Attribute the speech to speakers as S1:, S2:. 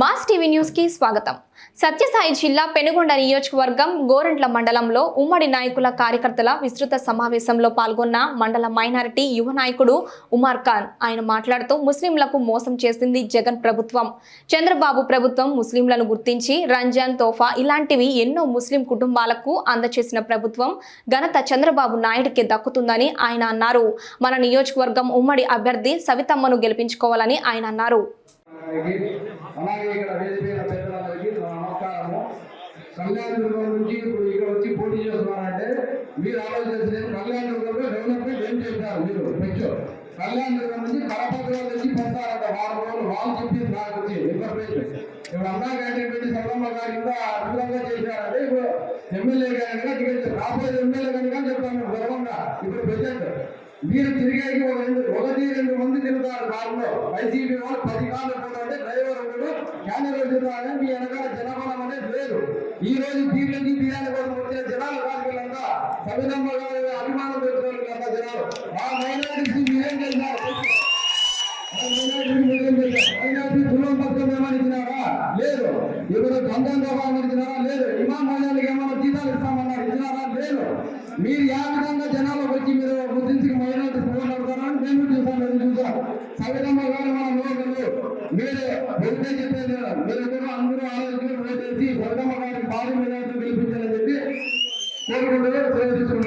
S1: Mass TV న్యూస్కి స్వాగతం. సత్యసాయి జిల్లా పెనుగొండ నియోజకవర్గం గోరంట్ల మండలంలో ఉమ్మడి నాయకుల కార్యకర్తల విస్తృత సమావేశంలో పాల్గొన్న మండల మైనారిటీ యువ నాయకుడు ఉమార్ ఖాన్. ఆయన మాట్లాడుతూ ముస్లింలకు మోసం చేసింది జగన్ ప్రభుత్వం. చంద్రబాబు ప్రభుత్వం ముస్లింలను గుర్తించి రంజాన్ తోఫా ఇలాంటివి ఎన్నో ముస్లిం కుటుంబాలకు అందచేసిన ప్రభుత్వం ఘనత చంద్రబాబు నాయుడికి దక్కుతుందని ఆయన అన్నారు. మన నియోజకవర్గం ఉమ్మడి అభ్యర్థి సవితమ్మను గెలిపించుకోవాలని ఆయన అన్నారు.
S2: గారికి, అలాగే ఇక్కడ వేదికైన పెద్దలందరికీ నమస్కారము. కళ్యాణ దుర్గం నుంచి ఇప్పుడు ఇక్కడ వచ్చి పోటీ చేస్తున్నారంటే మీరు ఆలోచించలేదు. కళ్యాణ దుర్గంలో డెవలప్మెంట్ ఏం చేశారు మీరు? పెంచు కళ్యాణ దుర్గం నుంచి కడపలో నుంచి పెడతారంట. వారం రోజులు వాళ్ళు చెప్పింది నాకు వచ్చి ఇన్ఫర్మేషన్ ఇప్పుడు అన్నా క్యాంటీన్ పెట్టి సర్వమ్మ గారు ఇంకా అద్భుతంగా చేశారంటే ఇప్పుడు ఎమ్మెల్యే గారు కనుక టికెట్ రాబోయే ఎమ్మెల్యే కనుక చెప్తాను. గర్వంగా. ఇప్పుడు ప్రెసెంట్ మీరు తిరిగేకి ఒక రెండు ఒకటి రెండు మంది తిరుగుతారు కారులో వైసీపీ వాళ్ళు పది కార్లు పోతుంటే డ్రైవర్ ఉండడు క్యానర్ తిరుగుతారు మీ వెనకాల జనబలం అనేది లేదు ఈ రోజు తీర్లకి తీరాని కోసం వచ్చిన జనాలు కాదు వీళ్ళంతా సవినమ్మ గారి అభిమానం పెట్టుకున్న వీళ్ళంతా జనాలు ఆ మైనారిటీస్ మీరేం చేశారు ఆ మైనారిటీస్ మీరేం చేశారు మైనారిటీ కులం పథకం ఏమని ఇచ్చినారా లేదు ఇప్పుడు గంధం దోహం ఇచ్చినారా లేదు ఇమాం మహిళలకు ఏమైనా జీతాలు ఇస్తామన్నారు ఇచ్చినారా లేదు మీరు ఏ విధంగా జనాలు వచ్చి మీరు గుర్తించి మైనారిటీ ఫోన్ అడుగుతారని మేము చూసాం మేము చూసాం సవితమ్మ గారు మన లోకలు మీరు వెళ్తే చెప్పేది మీరు అందరూ అందరూ ఆలోచించి ఓటేసి సవితమ్మ గారి భారీ మీద గెలిపించాలని చెప్పి కోరుకుంటూ సెలవు